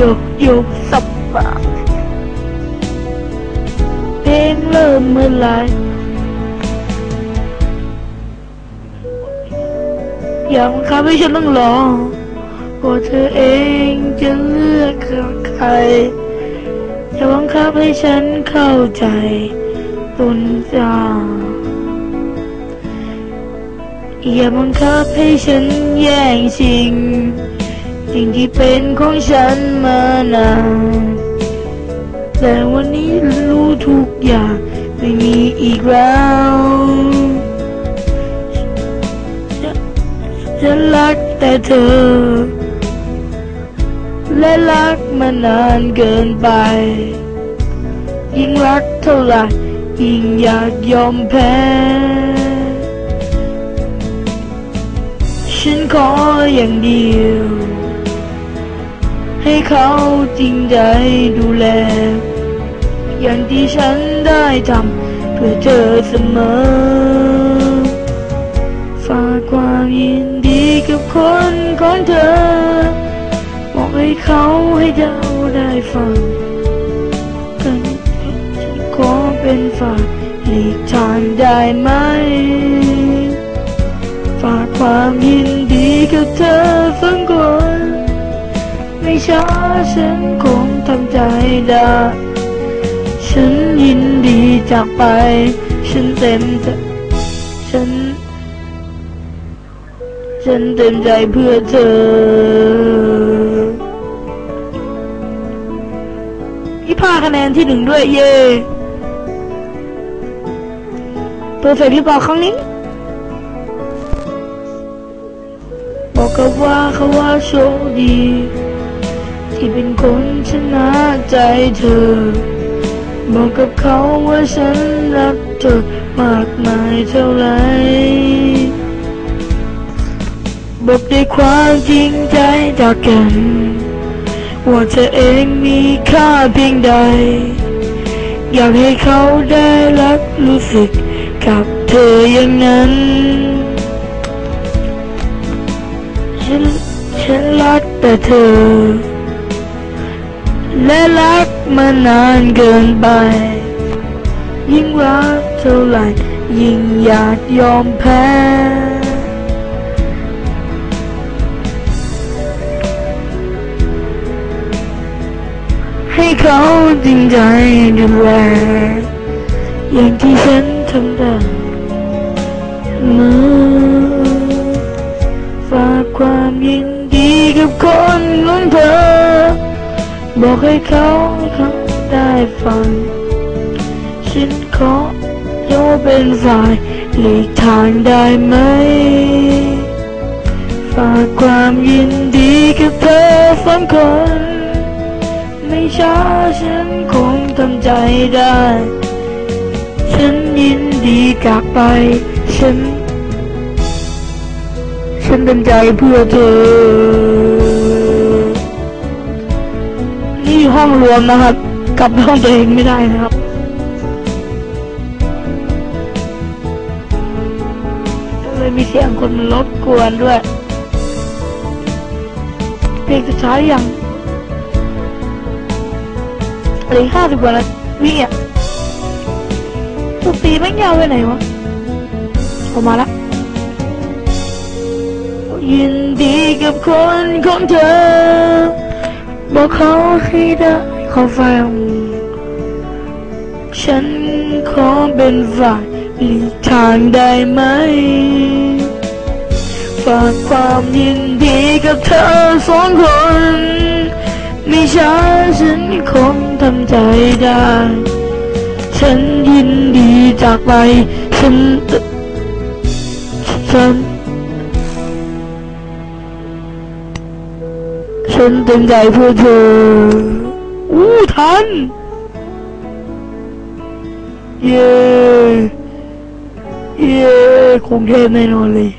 ยกโยกสับปะเพลงเริ่มเมื่อไรอย่าบังคับให้ฉันต้องร้องเพราเธอเองจะเลือกใครอย่าบังคับให้ฉันเข้าใจตนจาอย่าบังคับให้ฉันแย่งชิง สิ่งที่เป็นของฉันมานานแต่วันนี้รู้ทุกอย่างไม่มีอีกแล้วฉันฉันรักแต่เธอ และรักมานานเกินไป ยิ่งรักเท่าไหร่ยิ่งอยากยอมแพ้ ฉันขออย่างเดียว ให้เขาจริงใจดูแล อย่างที่ฉันได้ทำเพื่อเธอเสมอ ฝากความยินดีกับคนของเธอ บอกให้เขาให้เดาได้ฟังกันฉันขอเป็นฝายหลีกทางได้ไหม ฝากความยินดีกับเธอสักคน ช้าฉันคงทำใจได้ ฉันยินดีจากไป ฉันเต็มใจฉัน ฉันเต็มใจเพื่อเธอพี่พาคะแนนที่หนึ่งด้วยเย่เพอร์เฟกต์หรือเปล่าครั้งนี้บอกกับว่าเขาว่าโชคดี ที่เป็นคนชนะใจเธอ บอกกับเขาว่าฉันรักเธอมากมายเท่าไหรบอกด้วยความจริงใจจากกัน ว่าเธอเองมีค่าเพียงใด อยากให้เขาได้รักรู้สึกกับเธออย่างนั้น ฉันฉันรักแต่เธอ และรักมานานเกินไป ยิ่งรักเท่าไหร่ ยิ่งอยากยอมแพ้ ให้เขาจริงใจดูแลอย่างที่ฉันทำได้มือ บอกให้เขาเขาได้ฟัง ฉันขอโยเป็นฝ่ายหลีกทางได้ไหม ฝากความยินดีกับเธอสองคน ไม่ช้าฉันคงทำใจได้ ฉันยินดีกลับไป ฉัน ฉันเต็มใจเพื่อเธอ นี่ห้องรวมนะครับ กลับห้องตัวเองไม่ได้นะครับเลยมีเสียงคนรบกวนด้วยเพลงสุดท้ายยังเหลือห้าสิบกว่านาทีอะตุกตีแม่งยาวไปไหนวะออกมาละยินดีกับคนของเธอ บอกเขาให้ได้ขอฟัง ฉันขอเป็นฝ่ายหลีกทางได้ไหม ฝากความยินดีกับเธอสองคน ไม่ช้าฉันคงทำใจได้ ฉันยินดีจากไป ฉัน ฉันเต็มใจเพื่อเธออู้ทัน เย่เย้คงเทพแน่นอนเลย